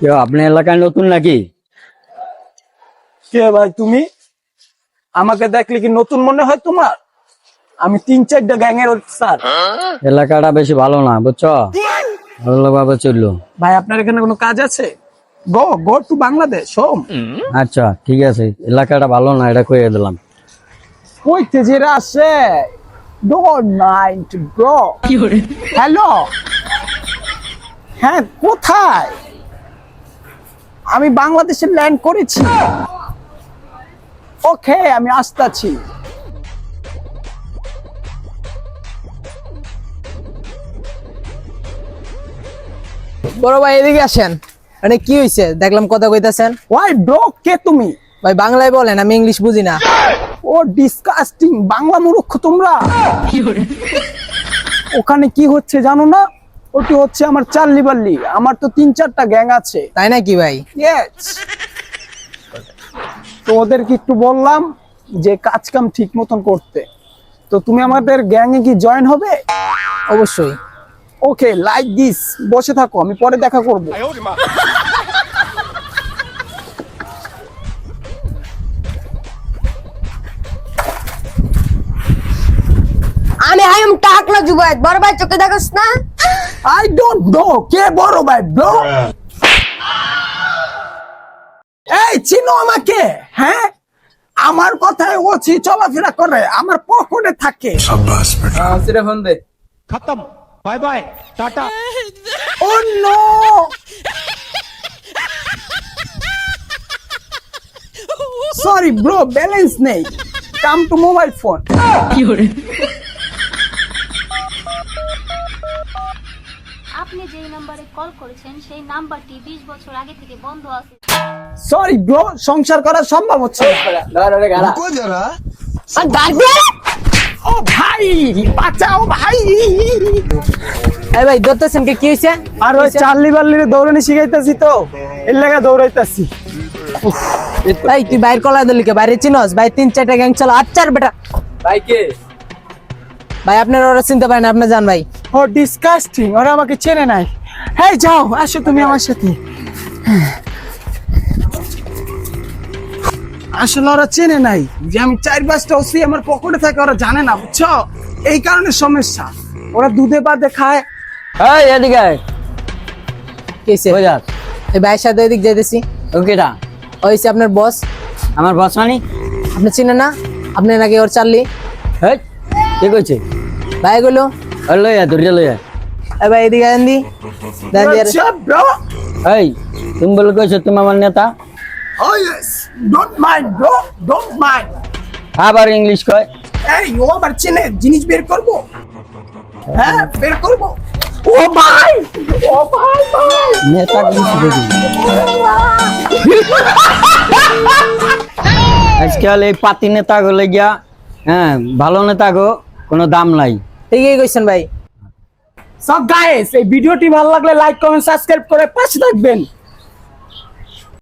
কেউ আপনার এলাকায় নতুন নাকি? কে ভাই তুমি? আমাকে দেখলে কি নতুন মনে হয় তোমার? আমি তিন চারটা গ্যাংয়ের স্যার। এলাকাটা বেশি ভালো না বুঝছ? ভালোভাবে চলল। ভাই আপনার এখানে কোনো কাজ আছে? Go go to Bangladesh home. আচ্ছা ঠিক আছে। এলাকাটা ভালো না এটা কইয়ে দিলাম। কই তেজেরা আছে ব্রো হ্যালো হ্যাঁ কোথায়? আমি বাংলাদেশে ল্যান্ড করেছি। ওকে আমি আসতেছি বড় ভাই এদিকে আসেন। মানে কি হয়েছে দেখলাম কথা কইতাছেন। ওয়াই ব্রো কে তুমি? ভাই বাংলায় বলেন আমি ইংলিশ বুঝি না। ও ডিসকাস্টিং বাংলা মূর্খ তোমরা। ওখানে কি হচ্ছে জানো না? ওটি হচ্ছে আমার চাল্লি বাল্লি। আমার তো তিন চারটা গ্যাং আছে। তাই নাকি ভাই? তো ওদেরকে একটু বললাম যে কাজ কাম ঠিক মতন করতে। তো তুমি আমাদের গ্যাংয়ে কি জয়েন হবে? অবশ্যই। ওকে লাইক দিস বসে থাকো আমি পরে দেখা করব। আমি হাইম টাকলা জুবাই বড় ভাই চোখে দেখোস না? আই ডোন্ট নো কে বড় ভাই ব্রো? এই চিনো আমাকে হ্যাঁ? আমার কথায় ও ছি চলাফেরা করে আমার পকেটে থাকে। সেটা ফোন দে। খতম। Bye bye tata. Oh no! Sorry bro balance নেই। কাম টু মোবাইল ফোন আপনি যেই নাম্বারে কল করেছেন সেই নাম্বারটি বিশ বছর আগে থেকে বন্ধ আছে। সরি ব্রো সংসার করা সম্ভব হচ্ছে না। আর গার্ডে ও ভাই বাঁচাও ভাই। এই ভাই কে কি হয়েছে আর ওই চার্লি বার্লির দৌড়ানি শিখাইতেছি তো এর লেগে দৌড়াইতেছি। ভাই তুই বাইর কলা দিলি কে? বাইরে চিনস? ভাই তিন চারটা গ্যাং চলো। আচ্ছার বেটা। ভাই কে? ভাই আপনার ওরা চিনতে পারেন আপনি জান ভাই। ও ডিসকাস্টিং ওরা আমাকে চেনে নাই। হ্যাঁ যাও আসো তুমি আমার সাথে। আসলে ওরা চেনে নাই যে আমি চার পাঁচটা ওসি আমার পকেটে থাকে ওরা জানে না বুঝছ? এই কারণে সমস্যা। ওরা দুধে বাদে খায়। এই এদিকে আয়। কি হয়েছে কই এই ভাইয়ের সাথে এদিক যাইতেছি। ওকেটা হয়েছে আপনার বস আমার বস মানি? আপনি চিনেন না? আপনি নাকি ওর চাললি? এই কে কইছে? ভাই গুলো ওই লইয়া ধরে লইয়া ভাই এদিকে আন দি দেন দি আর- ব্রো এই তুমি বলে কইছো তুমি আমার নেতা ও yes don't mind bro don't mind আবার ইংলিশ কয় এই ও আবার চেনে জিনিস বের করব হ্যাঁ বের করব ও ভাই ও ভাই ভাই নেতা কিছু দেখি আজকাল এই পাতি নেতা গো গিয়া হ্যাঁ ভালো নেতা গো কোনো দাম নাই ঠিকই কইছেন ভাই। সব গাইস এই ভিডিওটি ভালো লাগলে লাইক কমেন্ট সাবস্ক্রাইব করে পাশে থাকবেন।